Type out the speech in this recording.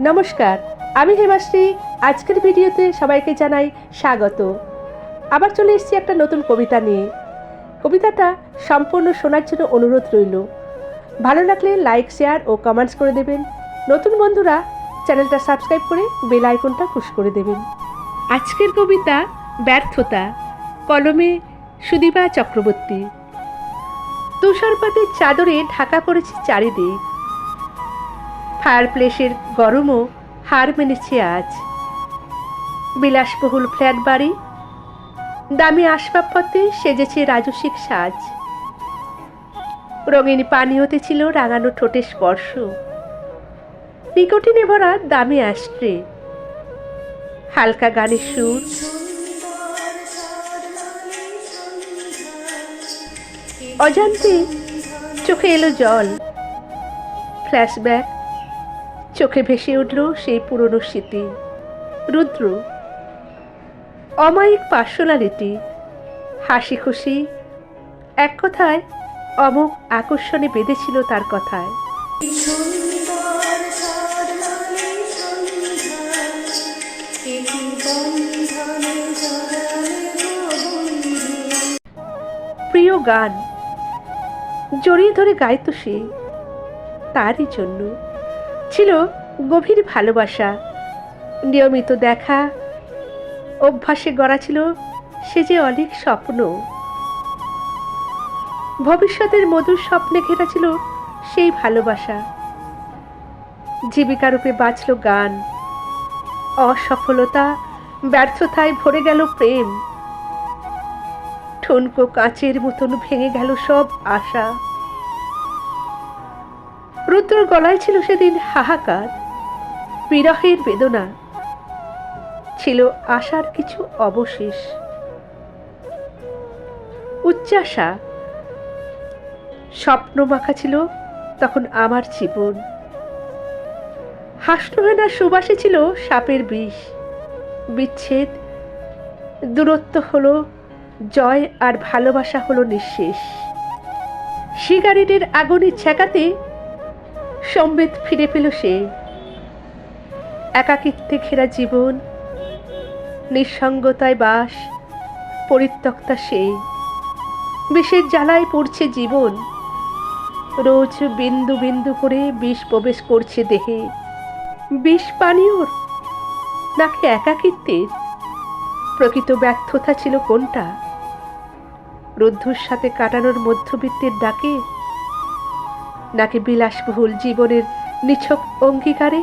নমস্কার, আমি হেমাশ্রী। আজকের ভিডিওতে সবাইকে জানাই স্বাগত। আবার চলে এসেছি একটা নতুন কবিতা নিয়ে। কবিতাটা সম্পূর্ণ শোনার জন্য অনুরোধ রইল। ভালো লাগলে লাইক, শেয়ার ও কমেন্টস করে দেবেন। নতুন বন্ধুরা, চ্যানেলটা সাবস্ক্রাইব করে বেল আইকনটা পুশ করে দেবেন। আজকের কবিতা ব্যর্থতা, কলমে সুদীপা চক্রবর্তী। তুষারপাতের চাদরে ঢাকা পড়েছে চারিদিক। ফায়ার প্লেসের গরমও হার মেনেছে আজ। বিলাসবহুল ফ্ল্যাট বাড়ি, দামি আসবাবপত্রে সেজেছে রাজসিক সাজ। রঙিন পানীয়তে ছিল রাঙানো ঠোঁটে স্পর্শ। নিকটিনে ভরা দামি অ্যাস্ট্রে হালকা গানের সুর। অজান্তে চোখে এলো জল। ফ্ল্যাশব্যাক। চোখে ভেসে উঠল সেই পুরনো স্মৃতি। রুদ্র। অমায়িক পার্সোনালিটি। হাসি খুশি এক কথায় অমুক আকর্ষণে বেঁধেছিল তার কথায়। প্রিয় গান। জড়িয়ে ধরে গাইত সে। তারই জন্য। ছিল গভীর ভালোবাসা। নিয়মিত দেখা, অভ্যাসে গড়া ছিল সে যে অনেক স্বপ্ন। ভবিষ্যতের মধুর স্বপ্নে ঘেরা ছিল সেই ভালোবাসা। জীবিকারূপে বাঁচল গান। অসফলতা ব্যর্থতায় ভরে গেল প্রেম। ঠুনকো কাঁচের মতন ভেঙে গেল সব আশা। রুদ্রর গলায় ছিল সেদিন হাহাকার, বিরহের বেদনা, ছিল আশার কিছু অবশেষ। উচ্চাসা স্বপ্ন মাখা ছিল তখন আমার জীবন। হাসনোহেনার সুবাসে ছিল সাপের বিষ। বিচ্ছেদ, দূরত্ব হলো জয় আর ভালোবাসা হলো নিঃশেষ। সিগারেটের আগুনে ছেঁকাতে সম্বেদ ফিরে পেল সে। একাকিত্বে ঘেরা জীবন, নিঃসঙ্গতায় বাস, পরিত্যক্তা সে। বিষের জ্বালায় পড়ছে জীবন, রোজ বিন্দু বিন্দু করে বিষ প্রবেশ করছে দেহে। বিষ পানীয়র নাকি একাকিত্বের প্রকৃত ব্যর্থতা ছিল কোনটা? রুদ্ধুর সাথে কাটানোর মধ্যবিত্তের ডাকে নাকি বিলাসবহুল জীবনের নিছক অঙ্গীকারে?